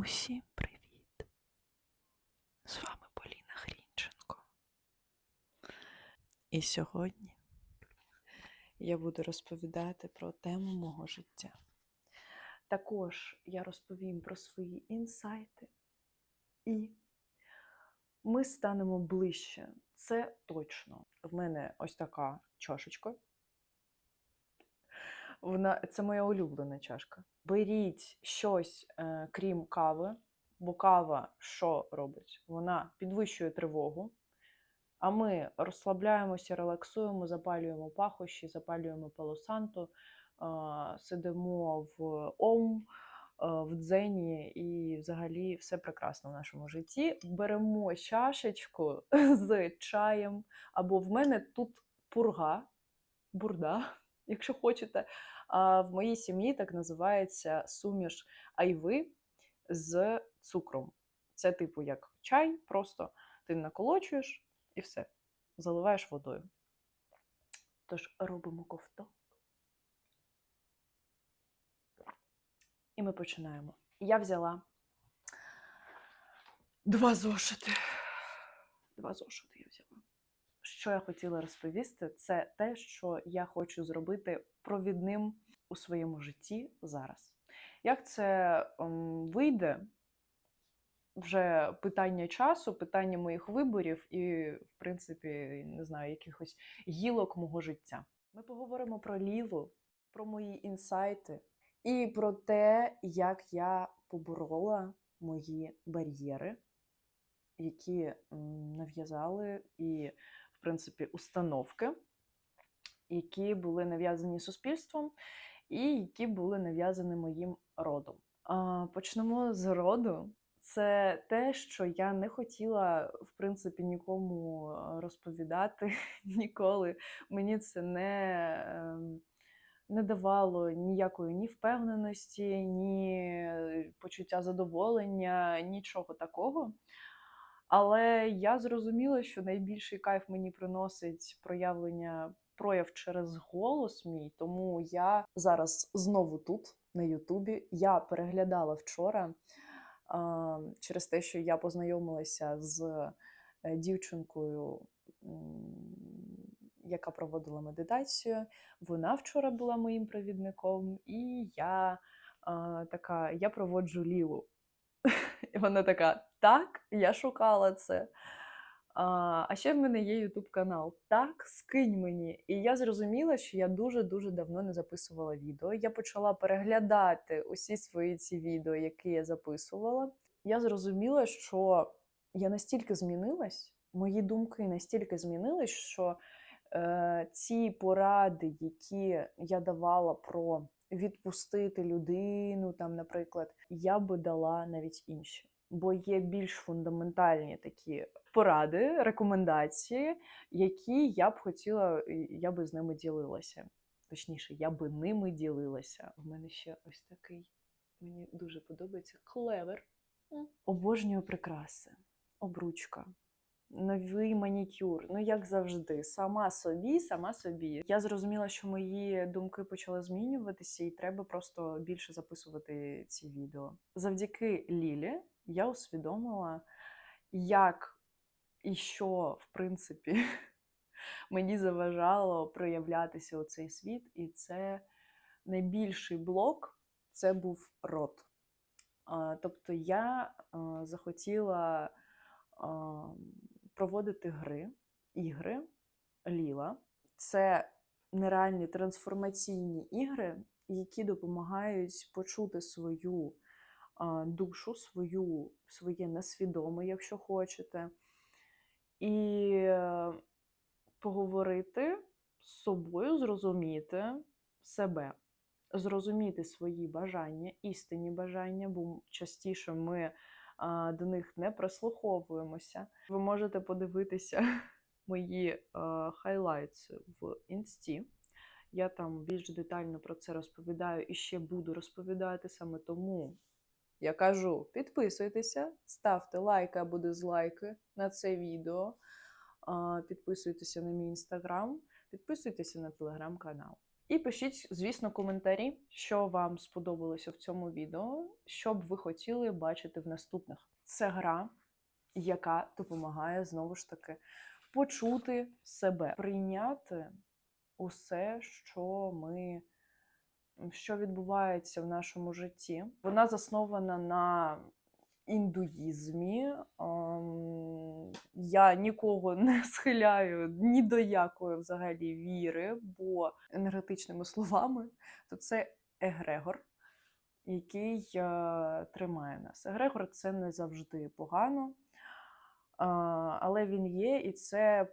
Усім привіт! З вами Поліна Грінченко. І сьогодні я буду розповідати про тему мого життя. Також я розповім про свої інсайти, і ми станемо ближче. Це точно. В мене ось така чашечка. Вона це моя улюблена чашка. Беріть щось, е, крім кави, бо кава що робить? Вона підвищує тривогу, а ми розслабляємося, релаксуємо, запалюємо пахощі, запалюємо палосанту, е, сидимо в ом, е, в дзені і взагалі все прекрасно в нашому житті. Беремо чашечку з чаєм, або в мене тут пурга, бурда, якщо хочете. А в моїй сім'ї так називається суміш айви з цукром. Це, типу, як чай, просто ти наколочуєш і все, заливаєш водою. Тож робимо ковток. І ми починаємо. Я взяла два зошити. Два зошити. Що я хотіла розповісти, це те, що я хочу зробити провідним у своєму житті зараз. Як це ем, вийде? Вже питання часу, питання моїх виборів і, в принципі, не знаю, якихось гілок мого життя. Ми поговоримо про Лілу, про мої інсайти і про те, як я поборола мої бар'єри, які нав'язали і, в принципі, установки, які були нав'язані суспільством і які були нав'язані моїм родом. Почнемо з роду. Це те, що я не хотіла, в принципі, нікому е, розповідати ніколи. Мені це не, ем, не давало ніякої ні впевненості, ні почуття задоволення, нічого такого. Але я зрозуміла, що найбільший кайф мені приносить проявлення прояв через голос мій, тому я зараз знову тут, на Ютубі. Я переглядала вчора через те, що я познайомилася з е, дівчинкою, яка проводила медитацію. Вона вчора була моїм провідником, і я така, я проводжу Лілу. І вона така: так, я шукала це. А ще в мене є Ютуб канал. Так, скинь мені. І я зрозуміла, що я дуже-дуже давно не записувала відео. Я почала переглядати усі свої ці відео, які я записувала. Я зрозуміла, що я настільки змінилась, мої думки настільки змінились, що е, ці поради, які я давала про відпустити людину, там, наприклад, я би дала навіть інші. Бо є більш фундаментальні такі поради, рекомендації, які я б хотіла, я би з ними ділилася. Точніше, я би ними ділилася. У мене ще ось такий, мені дуже подобається клевер. Обожнюю прикраси, обручка, новий манікюр. Ну, як завжди, сама собі, сама собі. Я зрозуміла, що мої думки почали змінюватися, і треба просто більше записувати ці відео. Завдяки Лілі я усвідомила, як і що, в принципі, мені заважало проявлятися у цей світ, і це найбільший блок це був рот. Тобто я захотіла проводити гри, ігри Ліла. Це нереальні трансформаційні ігри, які допомагають почути свою душу, свою, своє несвідоме, якщо хочете і е, поговорити з собою, зрозуміти себе, зрозуміти свої бажання, істинні бажання, бо частіше ми до них не прислуховуємося. Ви можете подивитися мої а, хайлайтси в інсті. Я там більш детально про це розповідаю і ще буду розповідати саме тому. Я кажу: підписуйтеся, ставте лайки або дизлайки на це відео, підписуйтеся на мій інстаграм, підписуйтеся на телеграм-канал. І пишіть, звісно, коментарі, що вам сподобалося в цьому відео, що б ви хотіли бачити в наступних. Це гра, яка допомагає знову ж таки почути себе, прийняти усе, що ми. Що відбувається в нашому житті? Вона заснована на індуїзмі. Ем, Я нікого не схиляю ні до якої взагалі віри, бо енергетичними словами, то це егрегор, який е, тримає нас. Егрегор це не завжди погано, а, але він є, і це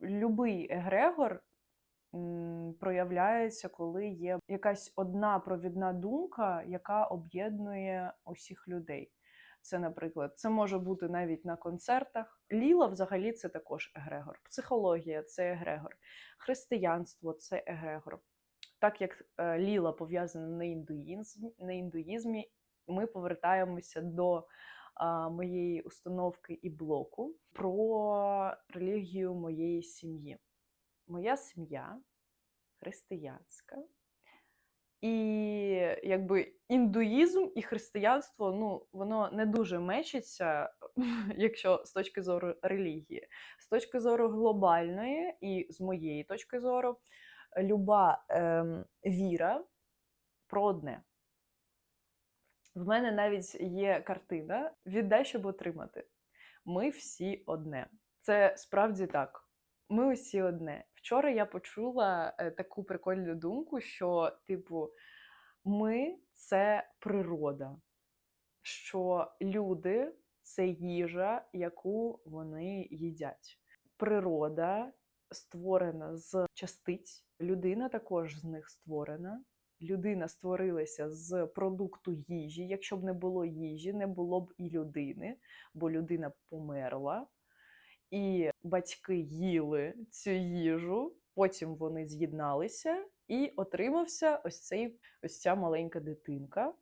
любий егрегор проявляється, коли є якась одна провідна думка, яка об'єднує усіх людей. Це, наприклад, це може бути навіть на концертах. Ліла взагалі це також егрегор. Психологія це егрегор, християнство це егрегор. Так як е, ліла пов'язана на індуїзмі, на індуїзмі, ми повертаємося до а, моєї установки і блоку про релігію моєї сім'ї. Моя сім'я християнська. І якби індуїзм і християнство, ну, воно не дуже мечиться, якщо з точки зору релігії. З точки зору глобальної, і з моєї точки зору, люба ем, віра про одне. В мене навіть є картина Віддай, щоб отримати. Ми всі одне. Це справді так. Ми усі одне. Вчора я почула е, таку прикольну думку, що, типу, ми це природа, що люди це їжа, яку вони їдять. Природа створена з частиць, людина також з них створена. Людина створилася з продукту їжі. Якщо б не було їжі, не було б і людини, бо людина померла. І батьки їли цю їжу, потім вони з'єдналися, і отримався ось цей ось ця маленька дитинка.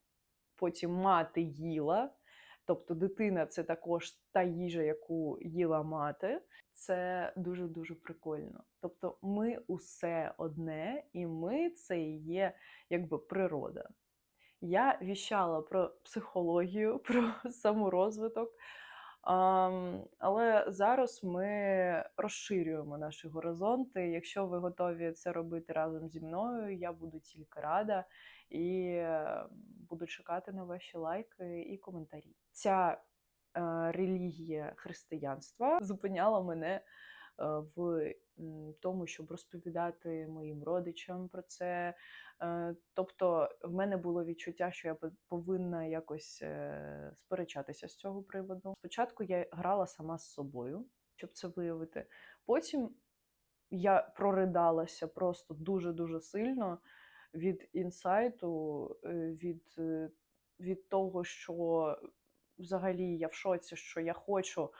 Потім мати їла. Тобто дитина це також та їжа, яку їла мати. Це дуже-дуже прикольно. Тобто ми усе одне, і ми це є якби природа. Я віщала про психологію, про саморозвиток. Але зараз ми розширюємо наші горизонти. Якщо ви готові це робити разом зі мною, я буду тільки рада і е, буду чекати на ваші лайки і коментарі. Ця е, релігія християнства зупиняла мене в тому, щоб розповідати моїм родичам про це. Е, Тобто, в мене було відчуття, що я повинна якось е, сперечатися з цього приводу. Спочатку я грала сама з собою, щоб це виявити. Потім я проридалася просто дуже-дуже сильно від інсайту, е, від, е, від того, що взагалі я в шоці, що я хочу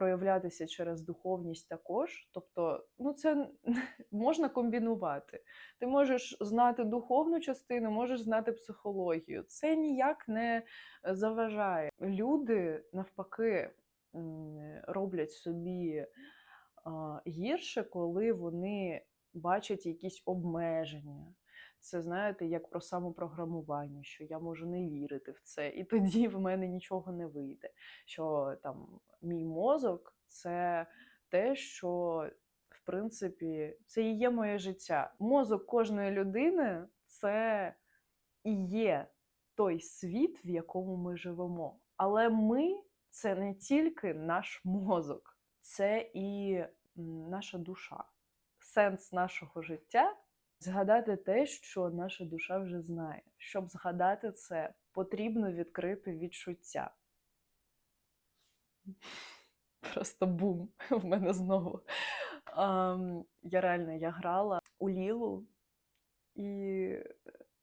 проявлятися через духовність також. Тобто, ну це можна комбінувати. Ти можеш знати духовну частину, можеш знати психологію. Це ніяк не заважає. Люди навпаки роблять собі гірше, коли вони бачать якісь обмеження. Це знаєте, як про самопрограмування, що я можу не вірити в це, і тоді в мене нічого не вийде. Що там мій мозок це те, що в принципі це і є моє життя. Мозок кожної людини це і є той світ, в якому ми живемо. Але ми це не тільки наш мозок, це і наша душа. Сенс нашого життя згадати те, що наша душа вже знає. Щоб згадати це, потрібно відкрити відчуття. Просто бум в мене знову. Ам, я реально я грала у Лілу, і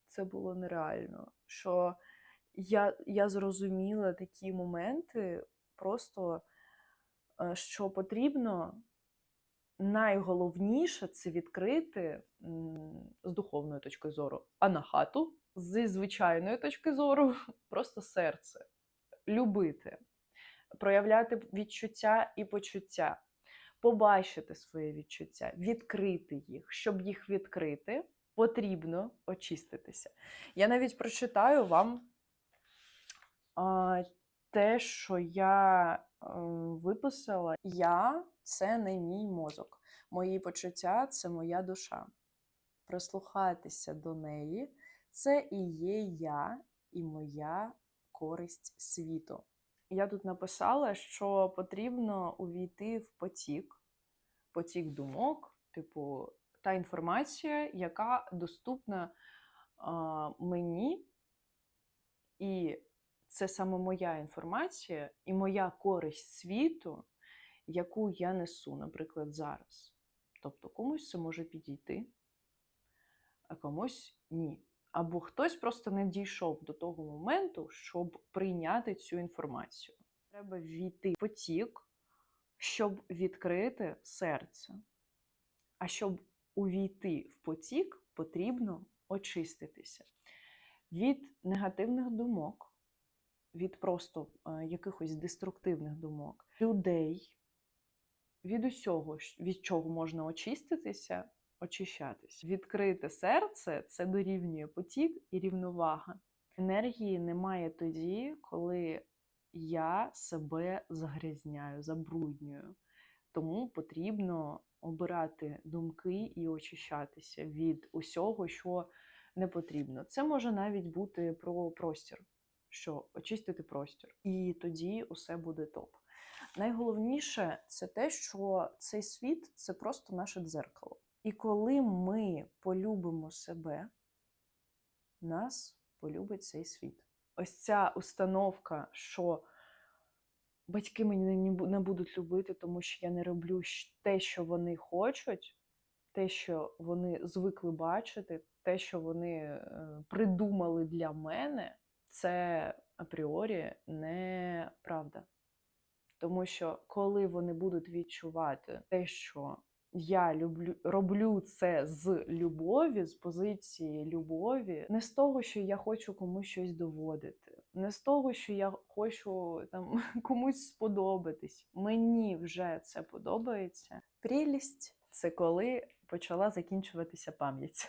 це було нереально. Що я, я зрозуміла такі моменти, просто е, що потрібно найголовніше це відкрити з духовної точки зору, а на зі звичайної точки зору просто серце. Любити, проявляти відчуття і почуття, побачити свої відчуття, відкрити їх. Щоб їх відкрити, потрібно очиститися. Я навіть прочитаю вам те, що я е, виписала. Я це не мій мозок. Мої почуття це моя душа. Прислухатися до неї це і є я, і моя користь світу. Я тут написала, що потрібно увійти в потік, потік думок, типу, та інформація, яка доступна а, мені, і це саме моя інформація і моя користь світу, яку я несу, наприклад, зараз. Тобто комусь це може підійти, а комусь ні. Або хтось просто не дійшов до того моменту, щоб прийняти цю інформацію. Треба ввійти в потік, щоб відкрити серце. А щоб увійти в потік, потрібно очиститися від негативних думок, від просто е, якихось деструктивних думок, людей, від усього, від чого можна очиститися, очищатись. Відкрите серце це дорівнює потік і рівновага. Енергії немає тоді, коли я себе загрязняю, забруднюю. Тому потрібно обирати думки і очищатися від усього, що не потрібно. Це може навіть бути про простір, що очистити простір. І тоді усе буде топ. Найголовніше це те, що цей світ це просто наше дзеркало. І коли ми полюбимо себе, нас полюбить цей світ. Ось ця установка, що батьки мене не будуть любити, тому що я не роблю те, що вони хочуть, те, що вони звикли бачити, те, що вони е, придумали для мене, це апріорі неправда. Тому що коли вони будуть відчувати те, що я люблю, роблю це з любові, з позиції любові, не з того, що я хочу комусь щось доводити, не з того, що я хочу там комусь сподобатись. Мені вже це подобається. Прелість це коли почала закінчуватися пам'ять.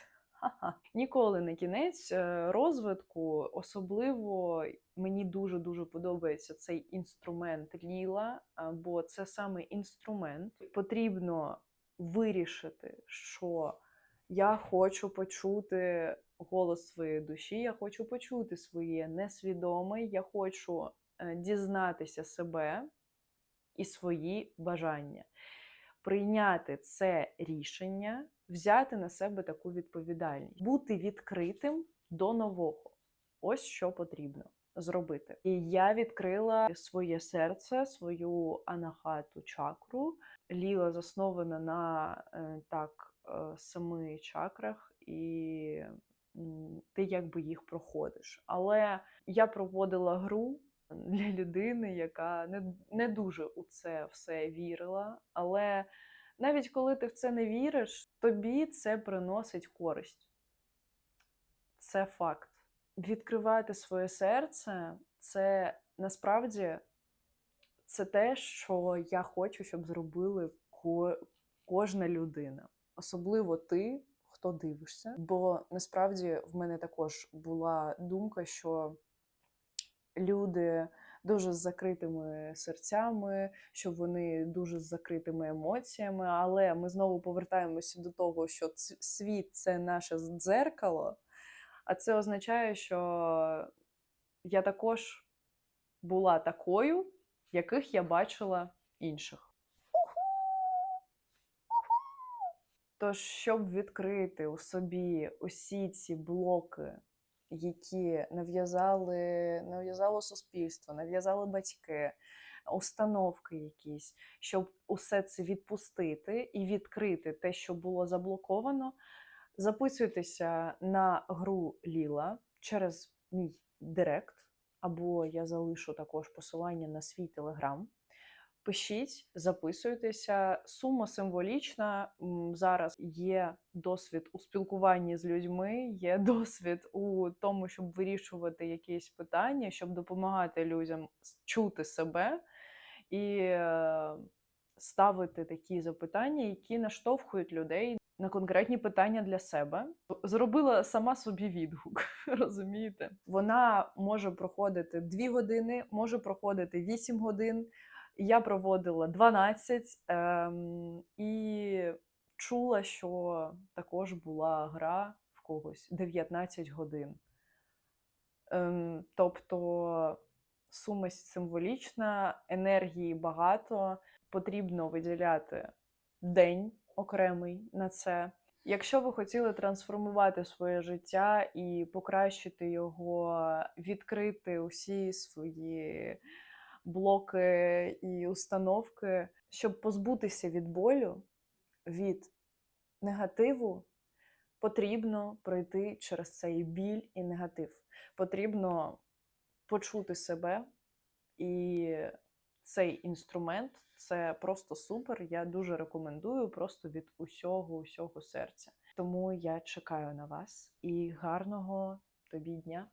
Ніколи не кінець е, розвитку. Особливо мені дуже дуже подобається цей інструмент ліла, бо це саме інструмент. Потрібно вирішити, що я хочу почути голос своєї душі, я хочу почути своє несвідоме, я хочу е, дізнатися себе і свої бажання. Прийняти це рішення, взяти на себе таку відповідальність, бути відкритим до нового. Ось що потрібно зробити. І я відкрила своє серце, свою анахату чакру. Ліла заснована на е, так е, семи чакрах, і ти якби їх проходиш. Але я проводила гру для людини, яка не, не дуже у це все вірила. Але навіть коли ти в це не віриш, тобі це приносить користь. Це факт. Відкривати своє серце це насправді це те, що я хочу, щоб зробили ко- кожна людина, особливо ти, хто дивишся. Бо насправді в мене також була думка, що люди дуже з закритими серцями, що вони дуже з закритими емоціями. Але ми знову повертаємося до того, що світ це наше дзеркало, а це означає, що я також була такою, яких я бачила інших. Тож, щоб відкрити у собі усі ці блоки, які нав'язали, нав'язало суспільство, нав'язали батьки, установки якісь, щоб усе це відпустити і відкрити те, що було заблоковано, записуйтеся на гру Ліла через мій директ, або я залишу також посилання на свій телеграм. Пишіть, записуйтеся. Сума символічна. Зараз є досвід у спілкуванні з людьми, є досвід у тому, щоб вирішувати якісь питання, щоб допомагати людям чути себе і е, ставити такі запитання, які наштовхують людей на конкретні питання для себе. Зробила сама собі відгук. Розумієте? Вона може проходити 2 години, може проходити 8 годин. Я проводила 12 ем, і чула, що також була гра в когось 19 годин. Ем, тобто сумість символічна, енергії багато, потрібно виділяти день окремий на це. Якщо ви хотіли трансформувати своє життя і покращити його, відкрити усі свої блоки і установки, щоб позбутися від болю, від негативу, потрібно пройти через цей біль і негатив. Потрібно почути себе, і цей інструмент це просто супер. Я дуже рекомендую просто від усього, усього серця. Тому я чекаю на вас і гарного тобі дня.